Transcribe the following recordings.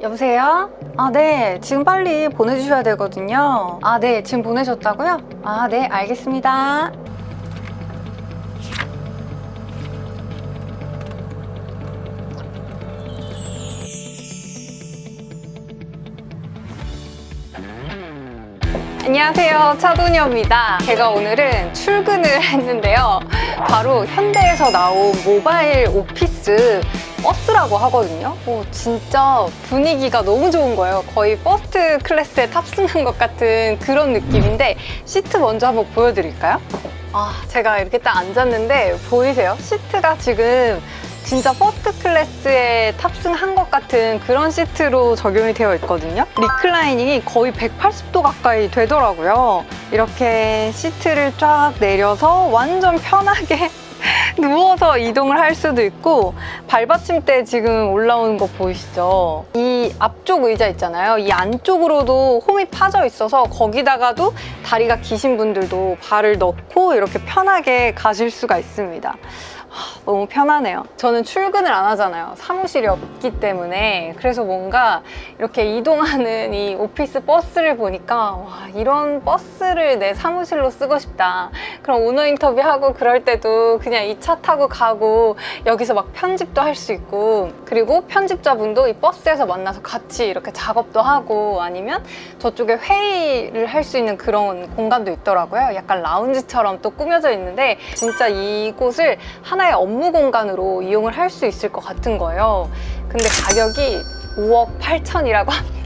여보세요? 아, 네. 지금 빨리 보내주셔야 되거든요. 아, 네. 지금 보내셨다고요? 아, 네. 알겠습니다. 안녕하세요. 차도녀입니다. 제가 오늘은 출근을 했는데요. 바로 현대에서 나온 모바일 오피스 버스라고 하거든요. 오, 진짜 분위기가 너무 좋은 거예요. 거의 퍼스트 클래스에 탑승한 것 같은 그런 느낌인데 시트 먼저 한번 보여드릴까요? 아, 제가 이렇게 딱 앉았는데 보이세요? 시트가 지금 진짜 퍼스트 클래스에 탑승한 것 같은 그런 시트로 적용이 되어 있거든요. 리클라이닝이 거의 180도 가까이 되더라고요. 이렇게 시트를 쫙 내려서 완전 편하게 누워서 이동을 할 수도 있고 발받침대 지금 올라오는 거 보이시죠? 이 앞쪽 의자 있잖아요. 이 안쪽으로도 홈이 파져 있어서 거기다가도 다리가 기신 분들도 발을 넣고 이렇게 편하게 가실 수가 있습니다. 하, 너무 편하네요. 저는 출근을 안 하잖아요. 사무실이 없기 때문에. 그래서 뭔가 이렇게 이동하는 이 오피스 버스를 보니까 와, 이런 버스를 내 사무실로 쓰고 싶다. 그럼 오너 인터뷰하고 그럴 때도 그냥 이 차 타고 가고 여기서 막 편집도 할 수 있고 그리고 편집자분도 이 버스에서 만나서 같이 이렇게 작업도 하고 아니면 저쪽에 회의를 할 수 있는 그런 공간도 있더라고요. 약간 라운지처럼 또 꾸며져 있는데 진짜 이곳을 하나의 업무 공간으로 이용을 할 수 있을 것 같은 거예요. 근데 가격이 5억 8천이라고 합니다.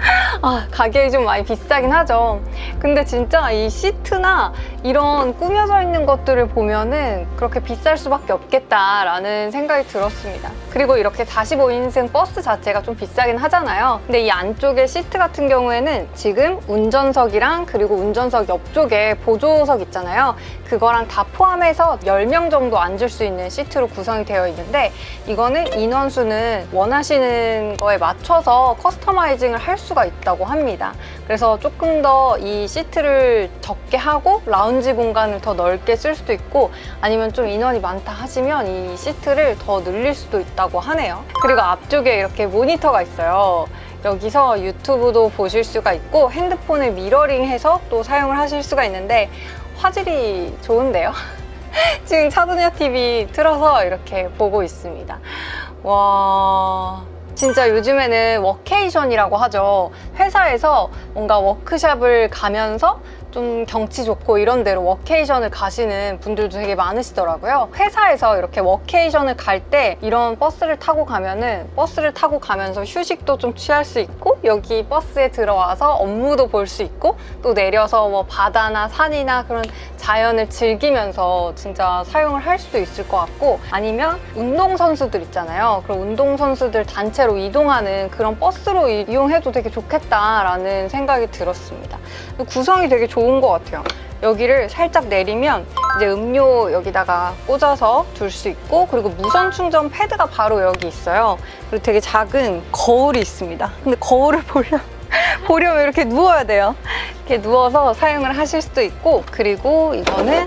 아, 가격이 좀 많이 비싸긴 하죠. 근데 진짜 이 시트나 이런 꾸며져 있는 것들을 보면은 그렇게 비쌀 수밖에 없겠다라는 생각이 들었습니다. 그리고 이렇게 45인승 버스 자체가 좀 비싸긴 하잖아요. 근데 이 안쪽에 시트 같은 경우에는 지금 운전석이랑 그리고 운전석 옆쪽에 보조석 있잖아요. 그거랑 다 포함해서 10명 정도 앉을 수 있는 시트로 구성이 되어 있는데 이거는 인원수는 원하시는 거에 맞춰서 커스터마이징을 할수 가 있다고 합니다. 그래서 조금 더 이 시트를 적게 하고 라운지 공간을 더 넓게 쓸 수도 있고 아니면 좀 인원이 많다 하시면 이 시트를 더 늘릴 수도 있다고 하네요. 그리고 앞쪽에 이렇게 모니터가 있어요. 여기서 유튜브도 보실 수가 있고 핸드폰을 미러링해서 또 사용을 하실 수가 있는데 화질이 좋은데요? 지금 차도녀 TV 틀어서 이렇게 보고 있습니다. 와. 진짜 요즘에는 워케이션이라고 하죠. 회사에서 뭔가 워크샵을 가면서 좀 경치 좋고 이런 데로 워케이션을 가시는 분들도 되게 많으시더라고요. 회사에서 이렇게 워케이션을 갈 때 이런 버스를 타고 가면은 버스를 타고 가면서 휴식도 좀 취할 수 있고 여기 버스에 들어와서 업무도 볼 수 있고 또 내려서 뭐 바다나 산이나 그런 자연을 즐기면서 진짜 사용을 할 수도 있을 것 같고 아니면 운동선수들 있잖아요. 그런 운동선수들 단체로 이동하는 그런 버스로 이용해도 되게 좋겠다라는 생각이 들었습니다. 구성이 되게 좋은 것 같아요. 여기를 살짝 내리면 이제 음료 여기다가 꽂아서 둘 수 있고 그리고 무선 충전 패드가 바로 여기 있어요. 그리고 되게 작은 거울이 있습니다. 근데 거울을 보려면 보려면 이렇게 누워야 돼요. 이렇게 누워서 사용을 하실 수도 있고 그리고 이거는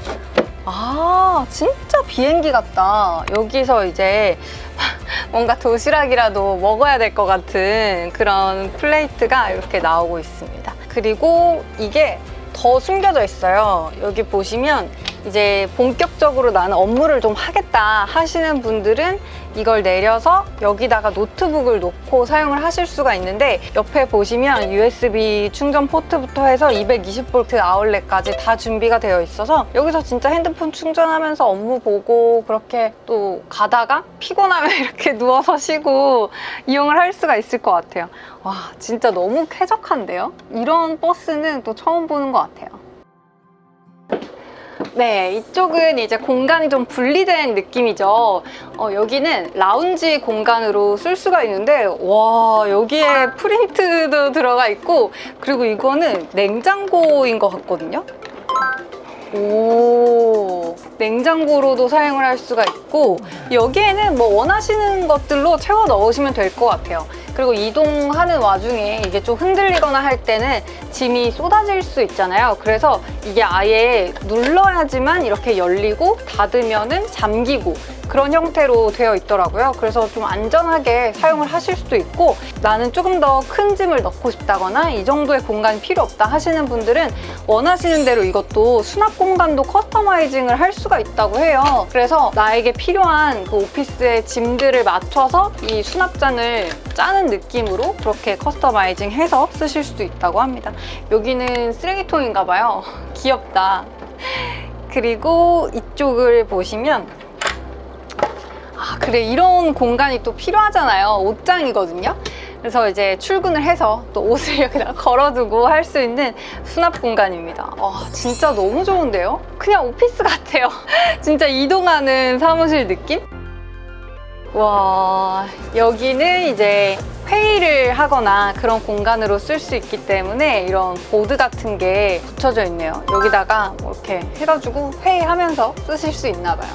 아 진짜 비행기 같다. 여기서 이제 뭔가 도시락이라도 먹어야 될 것 같은 그런 플레이트가 이렇게 나오고 있습니다. 그리고 이게 더 숨겨져 있어요. 여기 보시면 이제 본격적으로 나는 업무를 좀 하겠다 하시는 분들은 이걸 내려서 여기다가 노트북을 놓고 사용을 하실 수가 있는데 옆에 보시면 USB 충전 포트부터 해서 220V 아울렛까지 다 준비가 되어 있어서 여기서 진짜 핸드폰 충전하면서 업무 보고 그렇게 또 가다가 피곤하면 이렇게 누워서 쉬고 이용을 할 수가 있을 것 같아요. 와 진짜 너무 쾌적한데요? 이런 버스는 또 처음 보는 것 같아요. 네, 이쪽은 이제 공간이 좀 분리된 느낌이죠. 어, 여기는 라운지 공간으로 쓸 수가 있는데, 와, 여기에 프린트도 들어가 있고, 그리고 이거는 냉장고인 것 같거든요. 오, 냉장고로도 사용을 할 수가 있고, 여기에는 뭐 원하시는 것들로 채워 넣으시면 될 것 같아요. 그리고 이동하는 와중에 이게 좀 흔들리거나 할 때는 짐이 쏟아질 수 있잖아요. 그래서 이게 아예 눌러야지만 이렇게 열리고 닫으면은 잠기고 그런 형태로 되어 있더라고요. 그래서 좀 안전하게 사용을 하실 수도 있고 나는 조금 더 큰 짐을 넣고 싶다거나 이 정도의 공간이 필요 없다 하시는 분들은 원하시는 대로 이것도 수납 공간도 커스터마이징을 할 수가 있다고 해요. 그래서 나에게 필요한 그 오피스의 짐들을 맞춰서 이 수납장을 짜는 느낌으로 그렇게 커스터마이징 해서 쓰실 수도 있다고 합니다. 여기는 쓰레기통인가 봐요. 귀엽다. 그리고 이쪽을 보시면 아, 그래 이런 공간이 또 필요하잖아요. 옷장이거든요. 그래서 이제 출근을 해서 또 옷을 여기다 걸어두고 할 수 있는 수납 공간입니다. 와, 진짜 너무 좋은데요? 그냥 오피스 같아요. 진짜 이동하는 사무실 느낌? 와, 여기는 이제 회의를 하거나 그런 공간으로 쓸 수 있기 때문에 이런 보드 같은 게 붙여져 있네요. 여기다가 뭐 이렇게 해가지고 회의하면서 쓰실 수 있나 봐요.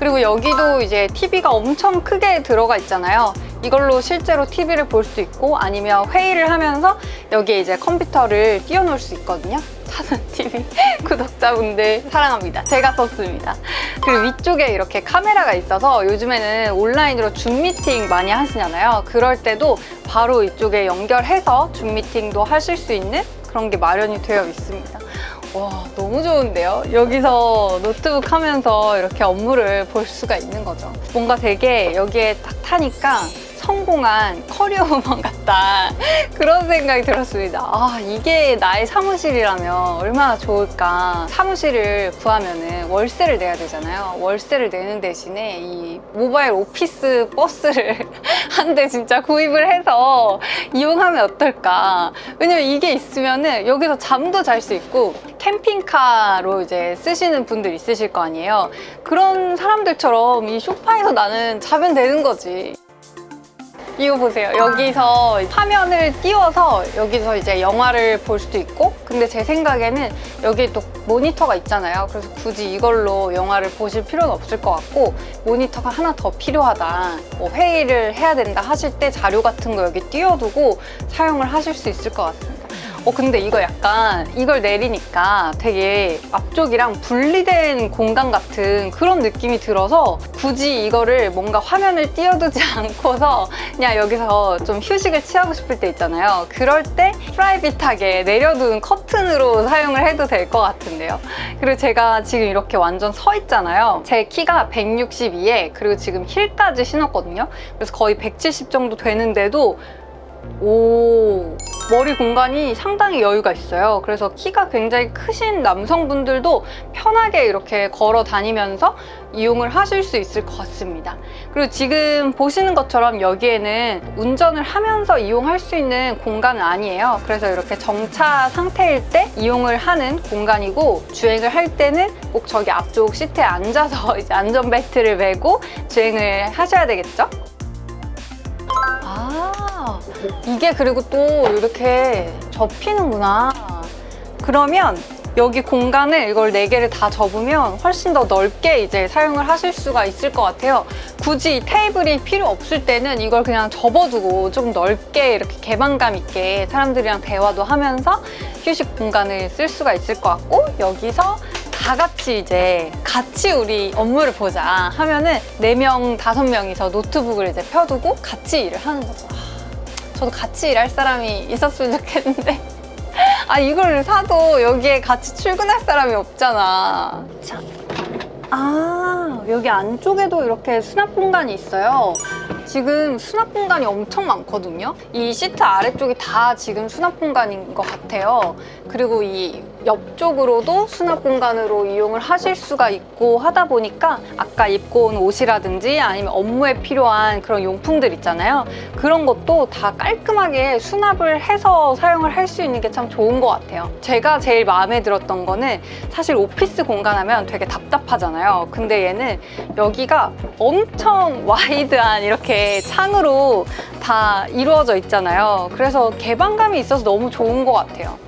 그리고 여기도 이제 TV가 엄청 크게 들어가 있잖아요. 이걸로 실제로 TV를 볼 수 있고 아니면 회의를 하면서 여기에 이제 컴퓨터를 띄워놓을 수 있거든요. 차선 TV 구독자분들 사랑합니다. 제가 썼습니다. 그리고 위쪽에 이렇게 카메라가 있어서 요즘에는 온라인으로 줌 미팅 많이 하시잖아요. 그럴 때도 바로 이쪽에 연결해서 줌 미팅도 하실 수 있는 그런 게 마련이 되어 있습니다. 와, 너무 좋은데요? 여기서 노트북 하면서 이렇게 업무를 볼 수가 있는 거죠. 뭔가 되게 여기에 딱 타니까 성공한 커리어 우먼 같다. 그런 생각이 들었습니다. 아, 이게 나의 사무실이라면 얼마나 좋을까. 사무실을 구하면은 월세를 내야 되잖아요. 월세를 내는 대신에 이 모바일 오피스 버스를 한 대 진짜 구입을 해서 이용하면 어떨까. 왜냐면 이게 있으면은 여기서 잠도 잘 수 있고 캠핑카로 이제 쓰시는 분들 있으실 거 아니에요. 그런 사람들처럼 이 소파에서 나는 자면 되는 거지. 이거 보세요. 여기서 화면을 띄워서 여기서 이제 영화를 볼 수도 있고 근데 제 생각에는 여기 또 모니터가 있잖아요. 그래서 굳이 이걸로 영화를 보실 필요는 없을 것 같고 모니터가 하나 더 필요하다. 뭐 회의를 해야 된다 하실 때 자료 같은 거 여기 띄워두고 사용을 하실 수 있을 것 같습니다. 어 근데 이거 약간 이걸 내리니까 되게 앞쪽이랑 분리된 공간 같은 그런 느낌이 들어서 굳이 이거를 뭔가 화면을 띄워두지 않고서 그냥 여기서 좀 휴식을 취하고 싶을 때 있잖아요. 그럴 때 프라이빗하게 내려둔 커튼으로 사용을 해도 될 것 같은데요. 그리고 제가 지금 이렇게 완전 서 있잖아요. 제 키가 162에 그리고 지금 힐까지 신었거든요. 그래서 거의 170 정도 되는데도 오 머리 공간이 상당히 여유가 있어요. 그래서 키가 굉장히 크신 남성분들도 편하게 이렇게 걸어 다니면서 이용을 하실 수 있을 것 같습니다. 그리고 지금 보시는 것처럼 여기에는 운전을 하면서 이용할 수 있는 공간은 아니에요. 그래서 이렇게 정차 상태일 때 이용을 하는 공간이고 주행을 할 때는 꼭 저기 앞쪽 시트에 앉아서 이제 안전벨트를 매고 주행을 하셔야 되겠죠? 아, 이게 그리고 또 이렇게 접히는구나. 그러면 여기 공간을 이걸 네 개를 다 접으면 훨씬 더 넓게 이제 사용을 하실 수가 있을 것 같아요. 굳이 이 테이블이 필요 없을 때는 이걸 그냥 접어두고 좀 넓게 이렇게 개방감 있게 사람들이랑 대화도 하면서 휴식 공간을 쓸 수가 있을 것 같고 여기서 다 같이 이제 같이 우리 업무를 보자 하면은 네 명 다섯 명이서 노트북을 이제 펴두고 같이 일을 하는 거죠. 아, 저도 같이 일할 사람이 있었으면 좋겠는데. 아, 이걸 사도 여기에 같이 출근할 사람이 없잖아. 자. 아, 여기 안쪽에도 이렇게 수납 공간이 있어요. 지금 수납 공간이 엄청 많거든요. 이 시트 아래쪽이 다 지금 수납 공간인 것 같아요. 그리고 이 옆쪽으로도 수납 공간으로 이용을 하실 수가 있고 하다 보니까 아까 입고 온 옷이라든지 아니면 업무에 필요한 그런 용품들 있잖아요. 그런 것도 다 깔끔하게 수납을 해서 사용을 할 수 있는 게 참 좋은 것 같아요. 제가 제일 마음에 들었던 거는 사실 오피스 공간 하면 되게 답답하잖아요. 근데 얘는 여기가 엄청 와이드한 이렇게 창으로 다 이루어져 있잖아요. 그래서 개방감이 있어서 너무 좋은 것 같아요.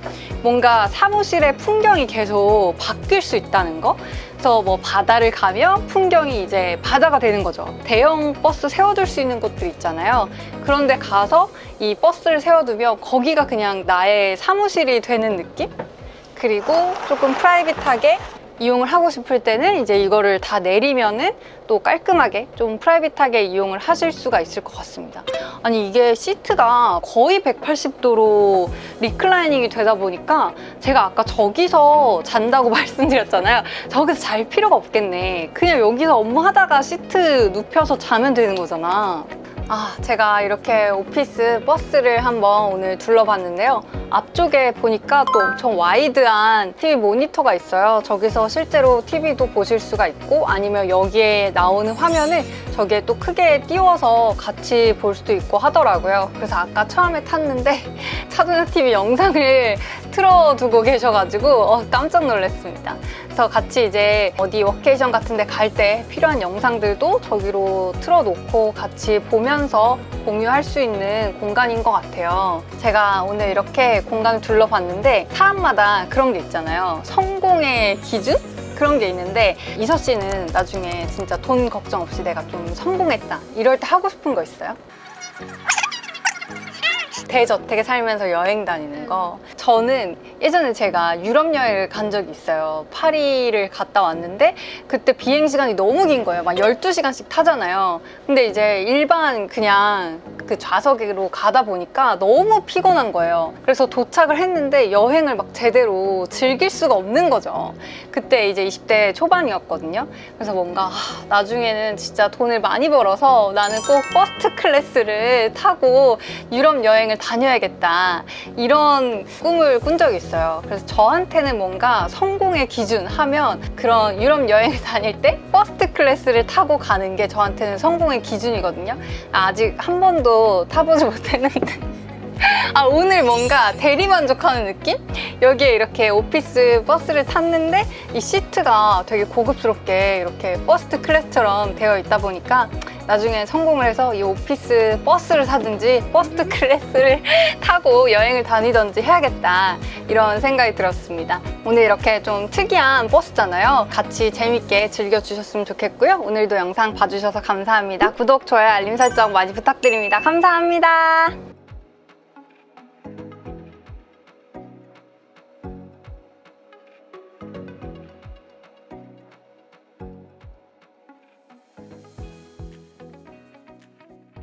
뭔가 사무실의 풍경이 계속 바뀔 수 있다는 거. 그래서 뭐 바다를 가면 풍경이 이제 바다가 되는 거죠. 대형 버스 세워둘 수 있는 곳들 있잖아요. 그런데 가서 이 버스를 세워두면 거기가 그냥 나의 사무실이 되는 느낌? 그리고 조금 프라이빗하게 이용을 하고 싶을 때는 이제 이거를 다 내리면은 또 깔끔하게 좀 프라이빗하게 이용을 하실 수가 있을 것 같습니다. 아니 이게 시트가 거의 180도로 리클라이닝이 되다 보니까 제가 아까 저기서 잔다고 말씀드렸잖아요. 저기서 잘 필요가 없겠네. 그냥 여기서 업무하다가 시트 눕혀서 자면 되는 거잖아. 아, 제가 이렇게 오피스 버스를 한번 오늘 둘러봤는데요. 앞쪽에 보니까 또 엄청 와이드한 TV 모니터가 있어요. 저기서 실제로 TV도 보실 수가 있고 아니면 여기에 나오는 화면을 저기에 또 크게 띄워서 같이 볼 수도 있고 하더라고요. 그래서 아까 처음에 탔는데 차도나 TV 영상을 틀어두고 계셔가지고 어, 깜짝 놀랐습니다. 그래서 같이 이제 어디 워케이션 같은 데 갈 때 필요한 영상들도 저기로 틀어놓고 같이 보면서 공유할 수 있는 공간인 것 같아요. 제가 오늘 이렇게 공간을 둘러봤는데 사람마다 그런 게 있잖아요. 성공의 기준? 그런 게 있는데 이서 씨는 나중에 진짜 돈 걱정 없이 내가 좀 성공했다 이럴 때 하고 싶은 거 있어요? 대저택에 살면서 여행 다니는 거. 저는 예전에 제가 유럽 여행을 간 적이 있어요. 파리를 갔다 왔는데 그때 비행 시간이 너무 긴 거예요. 막 12시간씩 타잖아요. 근데 이제 일반 그냥 그 좌석으로 가다 보니까 너무 피곤한 거예요. 그래서 도착을 했는데 여행을 막 제대로 즐길 수가 없는 거죠. 그때 이제 20대 초반이었거든요. 그래서 뭔가 아, 나중에는 진짜 돈을 많이 벌어서 나는 꼭 퍼스트 클래스를 타고 유럽 여행을 다녀야겠다. 이런 꿈을 꾼 적이 있어요. 그래서 저한테는 뭔가 성공의 기준 하면 그런 유럽 여행을 다닐 때 퍼스트 클래스를 타고 가는 게 저한테는 성공의 기준이거든요. 아직 한 번도 타보지 못했는데. 아, 오늘 뭔가 대리만족하는 느낌? 여기에 이렇게 오피스 버스를 탔는데 이 시트가 되게 고급스럽게 이렇게 퍼스트 클래스처럼 되어 있다 보니까 나중에 성공을 해서 이 오피스 버스를 사든지 퍼스트 클래스를 타고 여행을 다니든지 해야겠다 이런 생각이 들었습니다. 오늘 이렇게 좀 특이한 버스잖아요. 같이 재밌게 즐겨주셨으면 좋겠고요. 오늘도 영상 봐주셔서 감사합니다. 구독, 좋아요, 알림 설정 많이 부탁드립니다. 감사합니다.